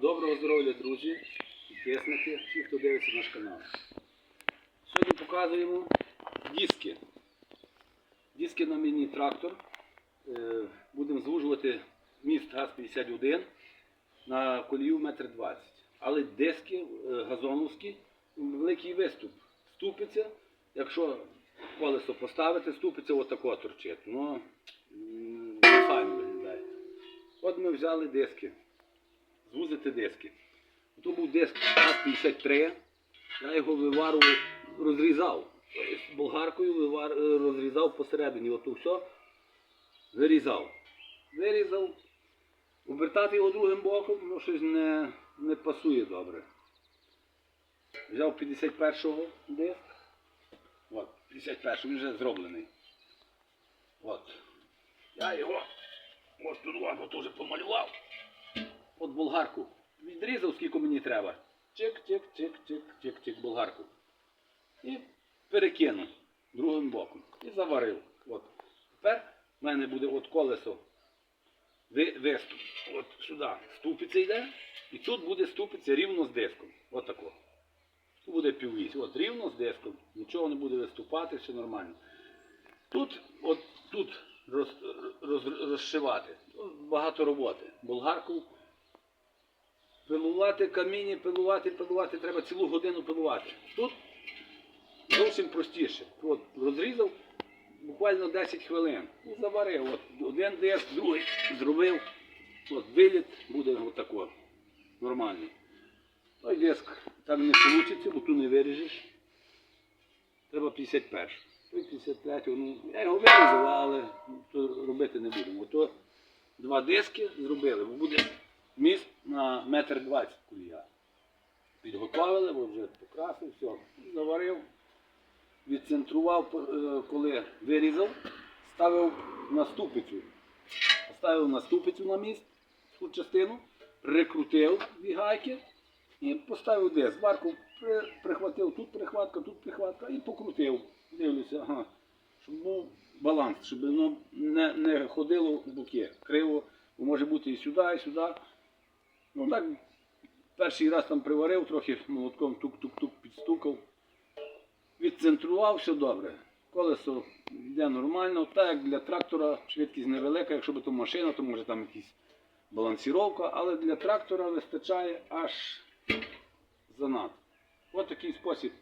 Доброго здоров'я, друзі, підписники, всі, хто дивиться наш канал. Сьогодні показуємо диски. Диски на міні-трактор. Е, Будемо звужувати міст ГАЗ-51 на колію 1,20 м. Але диски е, газоновські, великий виступ. Ступиться, якщо колесо поставити, ступиться отако торчить. Ну, файно виглядає. От ми взяли диски звузити диски. То був диск АЗ-53, я його виварував, розрізав. Болгаркою вивар... е, розрізав посередині, ото все вирізав. Вирізав. Обертати його другим боком, ну щось не, не пасує добре. Взяв 51-го диск. От, 51-й, він вже зроблений. От. Я його ось тут теж помалював от болгарку відрізав, скільки мені треба. Чик, чик, чик, чик, чик, чик, болгарку. І перекинув другим боком. І заварив. От. Тепер в мене буде от колесо ви- виступ. От сюди ступиця йде, і тут буде ступиця рівно з диском. От тако. Тут буде піввісь. От рівно з диском. Нічого не буде виступати, все нормально. Тут, от тут роз, роз, розшивати. Тут Багато роботи. Болгарку пилувати каміння, пилувати, пилувати, треба цілу годину пилувати. Тут зовсім простіше. От розрізав буквально 10 хвилин. Заварив. От один диск, другий зробив. От виліт буде отако. Нормальний. Той диск так не вийде, бо тут не виріжеш. Треба 51. Той 53, ну, я його вирізав, але то робити не будемо. То два диски зробили, бо буде міст на метр двадцять кулія. Підготовили, бо вже покрасив, все, заварив, відцентрував, е, коли вирізав, ставив на ступицю. Поставив на ступицю на міст, цю частину, прикрутив дві гайки і поставив десь. Варку при- прихватив, тут прихватка, тут прихватка і покрутив. Дивлюся, ага, щоб був баланс, щоб воно не, не ходило в боки. Криво, може бути і сюди, і сюди. Ну так, перший раз там приварив, трохи молотком тук-тук-тук підстукав. Відцентрував, все добре. Колесо йде нормально. Так як для трактора швидкість невелика, якщо б то машина, то може там якась балансіровка, але для трактора вистачає аж занадто. Ось такий спосіб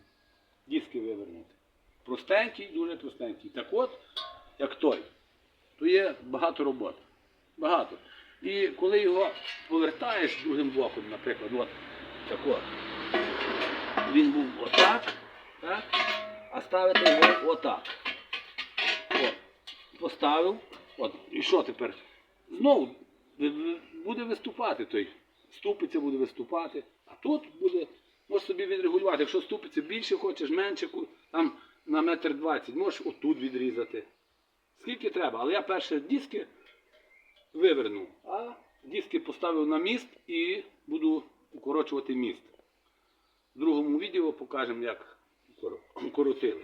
диски вивернути. Простенький, дуже простенький. Так от, як той, то є багато роботи. Багато. І коли його повертаєш другим боком, наприклад, от так от, він був отак, так, а ставити його отак. От, поставив, от, і що тепер? Знову буде виступати той. Ступиця буде виступати, а тут буде, можеш собі відрегулювати. Якщо ступиця більше хочеш, менше, там на метр двадцять, можеш отут відрізати. Скільки треба, але я перше диски вивернув, а диски поставив на міст і буду укорочувати міст. В другому відео покажемо, як кор- коротили.